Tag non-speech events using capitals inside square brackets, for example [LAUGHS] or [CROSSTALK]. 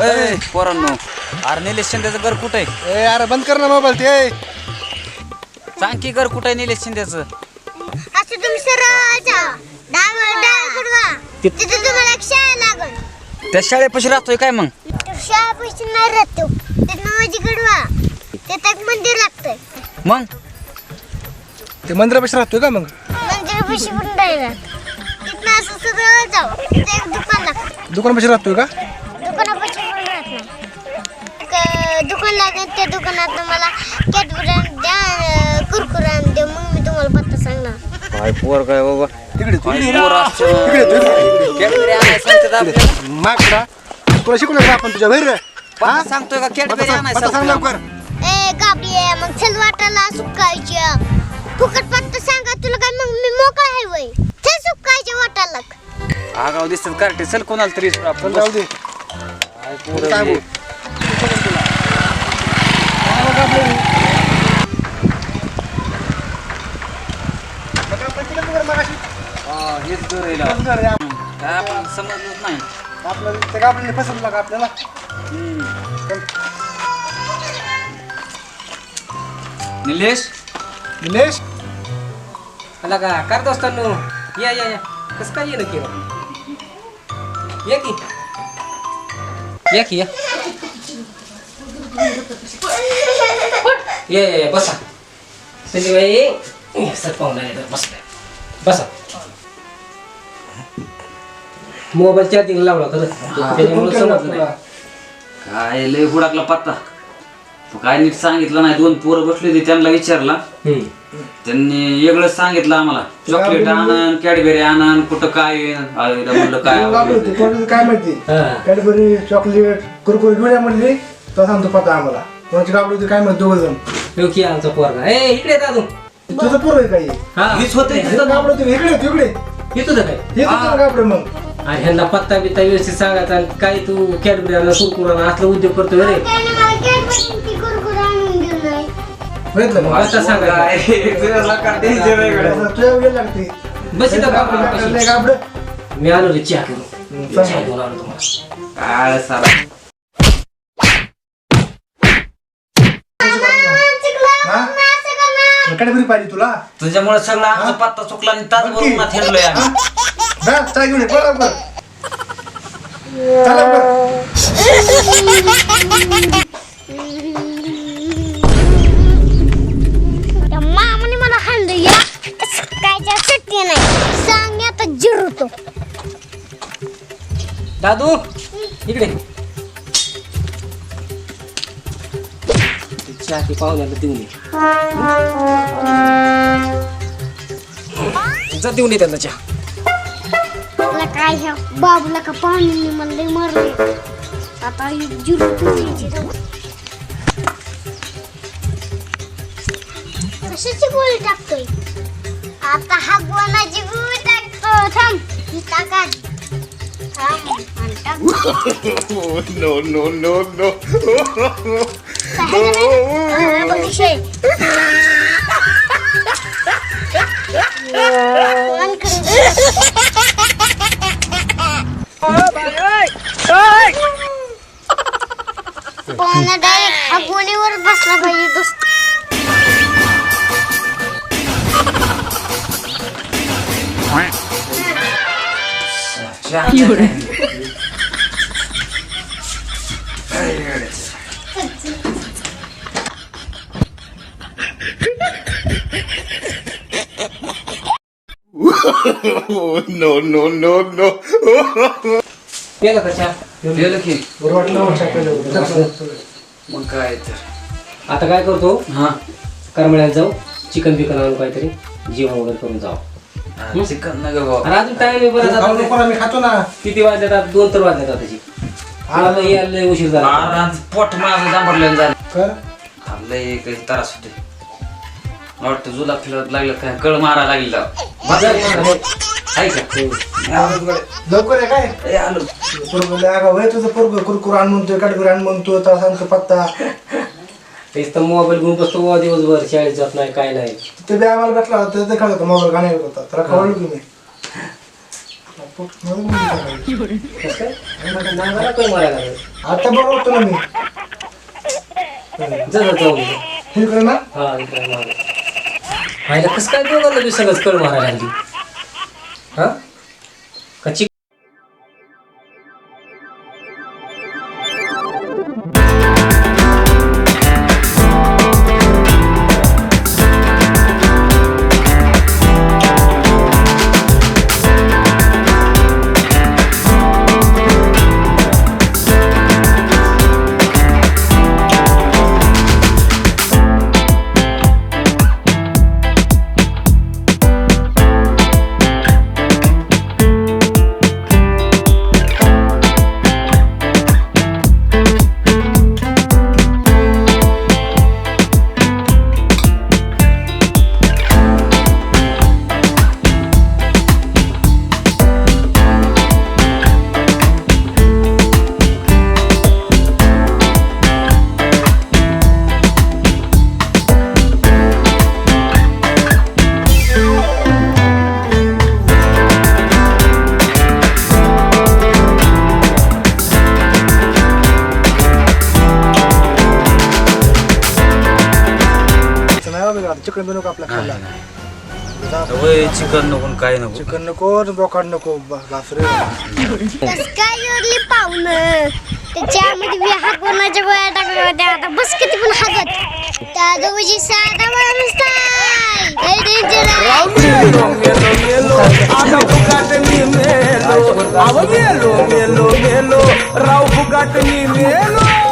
ए पोरांनो अरे निलेश शिंदेचं घर कुठे आहे? ए अरे बंद कर ना मोबाईल ते सांग की घर कुठे आहे निलेश शिंदेचं? असं तुम्ही सरळ जावा डावा डावीकडे वा तिथे तुम्हाला एक शाळा लागल. त्या शाळेपाशी राहतोय काय मग? शाळा पैसे नाही राहतो तिथं एक मंदिर लागतंय. मग? ते मंदिरापाशी राहतोय का मग? मंदिर पैसे पण राहिला. तिथनं असं सरळ जाऊ तिथं एक दुकान लागतं दुकानापाशी राहतोय का? दुकानापाशी पण राहत नाही क- दुकान लागेल त्या दुकानात मला द्या अं, कुरकुरे आण द्या मग मी तुम्हाला पत्ता सांगणार काय पोर काय बाबा? तिकडे तू. काय पोर असतं. तिकडे तू. कॅडबरी आणायला सांगतात आपल्याला. माकडा. तुला शिकवलं का आपण तुझ्या बाहेर पत्ता सांगतोय का कॅडबरी आणायला पत्ता सांग सांगतोय? लवकर. ए गाबडी आहे मग चल सुकायच्या फुकट आगाव दिसतात कार्टे चल कोणाला तरी आपण जाऊ दे काय पोरं काय हे. हा, हेच घर आहे लाव. काय आपण समजलंच नाही आपलं ते का आपल्याला फसवलं का आपल्याला हम्म. निलेश निलेश आला का करत असताना या या या कसं काय येणं केलं या की। या की या। या या बसा। संजयबाई सर पाहुणा आहे बसलाय बसा. मोबाईल चार्जिंग लावला तर त्याच्यामुळे समजलं नाही. काय लय हुडाकला पत्ता. तो काय नीट सांगितलं नाही दोन पोरं बसले होते त्यांना विचारला. त्यांनी वेगळं सांगितलं आम्हाला. चॉकलेट आणन कॅडबेरी आणन कुठं काय आहे. आईला म्हणलं काय आवडलं. कोणाचं काय माहिती हा. कॅडबरी चॉकलेट कुरकुरे घेऊन या म्हणली तो सांगतो पत्ता आम्हाला. कोणाची गाबडी होती काय माहिती दोघं जण. की आमचा पोरगा. ए इकडे येत अजून तुझं पूर्व आहे काही हा? हीच होते तुझं गाबड होती इकडे इकडे येतो काय? हे. तुझं गाबड मग. आणि ह्यांना पत्ता बित्ता व्यवस्थित सांगायचा. आणि काय तू कॅडबरी आणा कुरकुरा असला उद्योग करतोय रे? त्याने मला कॅटबरी बघितलं सांगायचा तुझ्याला काय टेन्शन वेगळं. तुझ्या वेळ लागते बस. इथं मी आलो रे चहा करून सांग. चहा घेऊन आलो तुम्हाला. काय सारा. हा? कॅडबरी पाहिजे तुला? तुझ्यामुळे सगळा आमचा पत्ता चुकला आणि तास नक्की? भरून फिरलोय आम्ही. जा चला घेऊन ये पळ लवकर चला लवकर [LAUGHS] दादू इकडे. ते चहा की पाहुण्याला देऊन ये. जा देऊन ये त्यांना चहा. मला काय ह्या बाबूला का पाणी म्हणले मारले. आता जिरतो कशाची गोळी टाकतोय? आणि टाक. हा, बघ विषय. पण डायरेक्ट हा गोणीवर बसला पाहिजे दोस्त केलं [LAUGHS] चला. मग काय तर. आता काय करतो? हा. करमळ्यात जाऊ चिकन बिकन आणून काहीतरी. जेवण वगैरे करून जाऊ. चिकन नगर बाबा आणि अजून टाइम आहे बरं आता ना, मी खातो ना. किती वाजल्यात आता? दोन तर वाजल्यात आताची मला यायला लय उशीर झाला. आज पोट माझं जांभरलेलं झालं. कर. लय काही त्रास होते मला वाटतं जुला फिरत लागलं काय कळ मारा लागली आहे का? लवकर आहे काय? ए, आलो. पोरगं तुझं पोरग कुरकुर आण म्हणतोय कॅडबरी आण म्हणतोय तर सांगतो पत्ता. तेच तर मोबाईल घेऊन बसतो बुवा दिवसभर शाळेत जात नाही काय नाही. ते बी आम्हाला भेटला होता ते खात होता मोबाईल गाणे होता. त्याला खवळलो की. कसं काय? नागाला मारायला लागलं. आता बरं होतो ना मी. जा जा जाऊ दे. हे ना. हा इकडे मागे. व्हायला कसं काय दोघांना बी सगळंच कळ मारायला लागली? हां? का बाबा चिकन बी नको आपला खायला? वय चिकन नको काय नको. चिकन नको बोकाड नको ब- बापरे कस काय योरली पाहुणं? त्याच्यामध्ये बी हागवण्याच्या गोळ्या टाकल्या होत्या आता बस किती पण हागत त्या दोघी साधा माणूस नाही लय danger आहे.